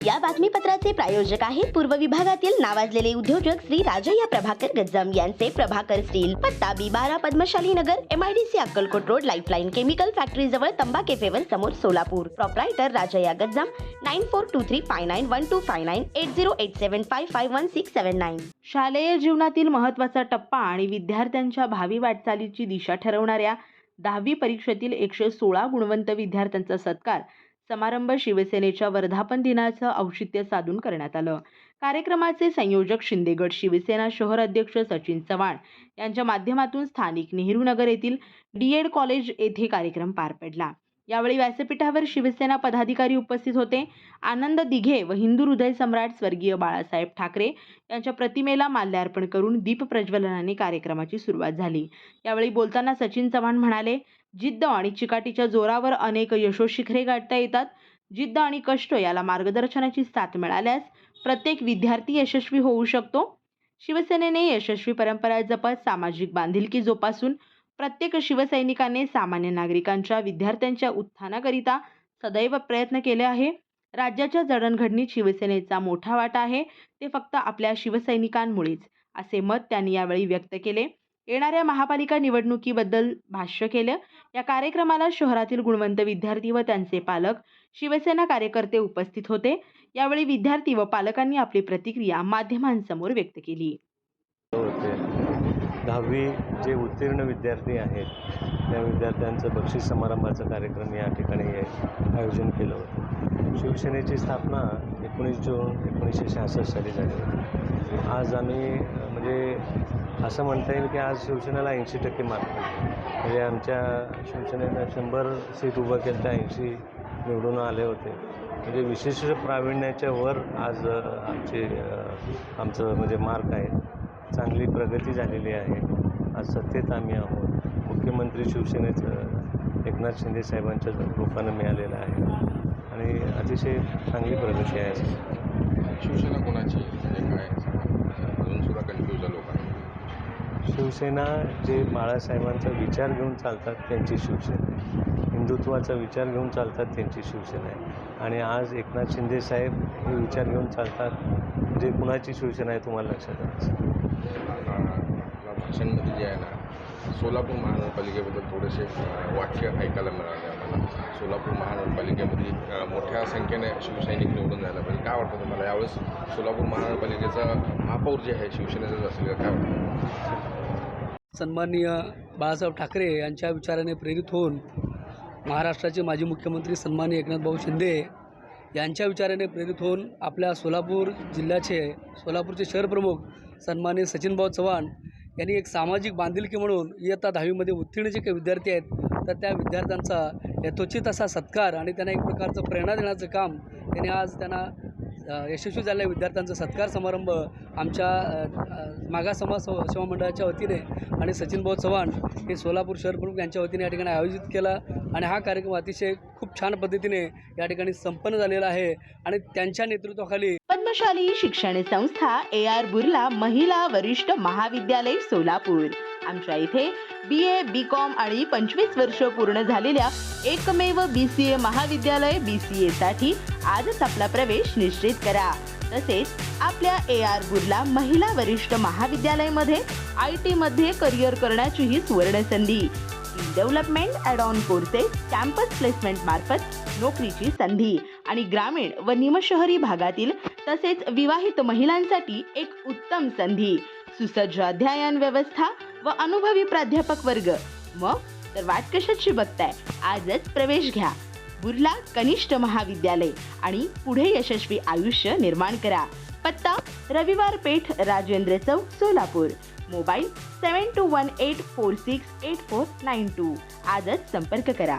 या बातमीपत्राचे प्रायोजक आहेत पूर्व विभागातील नावाजलेले उद्योजक श्री राजय्या प्रभाकर गज्जम यांचे प्रभाकर स्टील पत्ता बी बारा Padmashali Nagar MIDC Akkalkot road lifeline chemical factory जवळ तंबा केफेवर समोर Solapur. Proprietor Rajayya Gajjam nine four two three five nine one two five nine eight zero eight seven five five one six seven nine शालेय जीवनातील महत्त्वाचा टप्पा आणि विद्यार्थ्यांच्या भावी वाटचालीची दिशा ठरवणाऱ्या दहावी परीक्षेतील एकशे सोळा गुणवंत विद्यार्थ्यांचा सत्कार समारंभ शिवसेनेच्या वर्धापन दिनाचं औचित्य साधून करण्यात आलं. कार्यक्रमाचे संयोजक शिंदेगड शिवसेना शहर अध्यक्ष सचिन चव्हाण यांच्या माध्यमातून स्थानिक नेहरू नगर येथील डीएड कॉलेज येथे कार्यक्रम पार पडला. यावेळी व्यासपीठावर शिवसेना पदाधिकारी उपस्थित होते. आनंद दिघे व हिंदू हृदय सम्राट स्वर्गीय बाळासाहेब ठाकरे यांच्या प्रतिमेला माल्यार्पण करून दीप प्रज्वलनाने कार्यक्रमाची सुरुवात झाली. यावेळी बोलताना सचिन चव्हाण म्हणाले जिद्द आणि चिकाटीच्या जोरावर अनेक यशोशिखरे गाठता येतात. जिद्द आणि कष्ट याला मार्गदर्शनाची साथ मिळाल्यास प्रत्येक विद्यार्थी यशस्वी होऊ शकतो. शिवसेनेने यशस्वी परंपरा जपत सामाजिक बांधिलकी जोपासून प्रत्येक शिवसैनिकाने सामान्य नागरिकांच्या विद्यार्थ्यांच्या उत्थानाकरिता सदैव प्रयत्न केले आहे. राज्याच्या जडणघडणीत शिवसेनेचा मोठा वाटा आहे. ते फक्त आपल्या शिवसैनिकांमुळेच असे मत त्यांनी यावेळी व्यक्त केले. येणाऱ्या महापालिका निवडणुकीबद्दल भाष्य केलं. या कार्यक्रमाला शहरातील गुणवंत विद्यार्थी व त्यांचे पालक शिवसेना कार्यकर्ते उपस्थित होते. यावेळी विद्यार्थी व पालकांनी आपली प्रतिक्रिया माध्यमांसमोर व्यक्त केली. दहावी जे उत्तीर्ण विद्यार्थी आहेत त्या विद्यार्थ्यांचं बक्षीस समारंभाचा कार्यक्रम या ठिकाणी आयोजन केलं होतं. शिवसेनेची स्थापना एकोणीस जून एकोणीसशे शहासष्ट साली झाली होती. आज आम्ही म्हणजे असं म्हणता येईल की आज शिवसेनेला ऐंशी टक्के मार्क म्हणजे आमच्या शिवसेनेनं शंभर सीट उभं केलं त्या ऐंशी निवडून आले होते. म्हणजे विशिष्ट प्रावीण्याच्या वर आज आमचे आमचं म्हणजे मार्क आहे. चांगली प्रगती झालेली आहे. आज सत्तेत आम्ही आहोत. मुख्यमंत्री शिवसेनेचं एकनाथ शिंदे साहेबांच्या रूपानं मिळालेलं आहे. आणि अतिशय चांगली प्रगती आहे. शिवसेना कोणाची काय कन्फ्यूज आहे शिवसेना जे बाळासाहेबांचा विचार घेऊन चालतात त्यांची शिवसेना आहे. हिंदुत्वाचा विचार घेऊन चालतात त्यांची शिवसेना आहे. आणि आज एकनाथ शिंदे साहेब हे विचार घेऊन चालतात म्हणजे कुणाची शिवसेना आहे तुम्हाला लक्षात आलं आपल्या भाषणमध्ये जे आहे ना सोलापूर महानगरपालिकेबद्दल थोडेसे वाक्य ऐकायला मिळाले आम्हाला. सोलापूर महानगरपालिकेमध्ये मोठ्या संख्येने शिवसैनिक निवडून जायला पाहिजे. काय वाटतं तुम्हाला? यावेळेस सोलापूर महानगरपालिकेचा महापौर जे आहे शिवसेनेचाच असेल का? काय वाटतं? सन्माननीय बाळासाहेब ठाकरे यांच्या विचाराने प्रेरित होऊन महाराष्ट्राचे माजी मुख्यमंत्री सन्माननीय एकनाथभाऊ शिंदे यांच्या विचाराने प्रेरित होऊन आपल्या सोलापूर जिल्ह्याचे सोलापूरचे शहरप्रमुख सन्माननीय सचिनभाऊ चव्हाण यांनी एक सामाजिक बांधिलकी म्हणून इयत्ता दहावीमध्ये उत्तीर्ण जे काही विद्यार्थी आहेत तर त्या विद्यार्थ्यांचा यथोचित असा सत्कार आणि त्यांना एक प्रकारचं प्रेरणा देण्याचं काम त्यांनी आज त्यांना यशस्वी झालेल्या विद्यार्थ्यांचा सत्कार समारंभ आमच्या अ, मागास समाज सेवा सेवा मंडळाच्या वतीने आणि सचिन भाऊ चव्हाण हे सोलापूर शहर प्रमुख यांच्या वतीने या ठिकाणी आयोजित केला आणि हा कार्यक्रम अतिशय खूप छान पद्धतीने या ठिकाणी संपन्न झालेला आहे आणि त्यांच्या नेतृत्वाखाली पद्मशाली शिक्षण संस्था ए आर बुर्ला महिला वरिष्ठ महाविद्यालय सोलापूर. आमच्या इथे बी ए बी कॉम आणि पंचवीस वर्ष पूर्ण झालेल्या एकमेव बी सी ए महाविद्यालय बी सी ए साठी आजच आपला प्रवेश निश्चित करा. तसेच आपल्या ए आर बुर्ला महिला वरिष्ठ महाविद्यालयमध्ये आय टी मध्ये करिअर करण्याचीही सुवर्ण संधी development add on courses campus placement मार्फत नोकरीची संधी आणि ग्रामीण व निमशहरी भागातील तसेच विवाहित महिलांसाठी एक उत्तम संधी. सुसज्ज अध्ययन व्यवस्था व अनुभवी प्राध्यापक वर्ग. मग? तर वाट कशाची बघताय? आजच प्रवेश घ्या. बुर्ला कनिष्ठ महाविद्यालय आणि पुढे यशस्वी आयुष्य निर्माण करा. पत्ता Raviwar Peth Rajendra Chowk Solapur. Mobile seven two one eight four six eight four nine two. आजच संपर्क करा.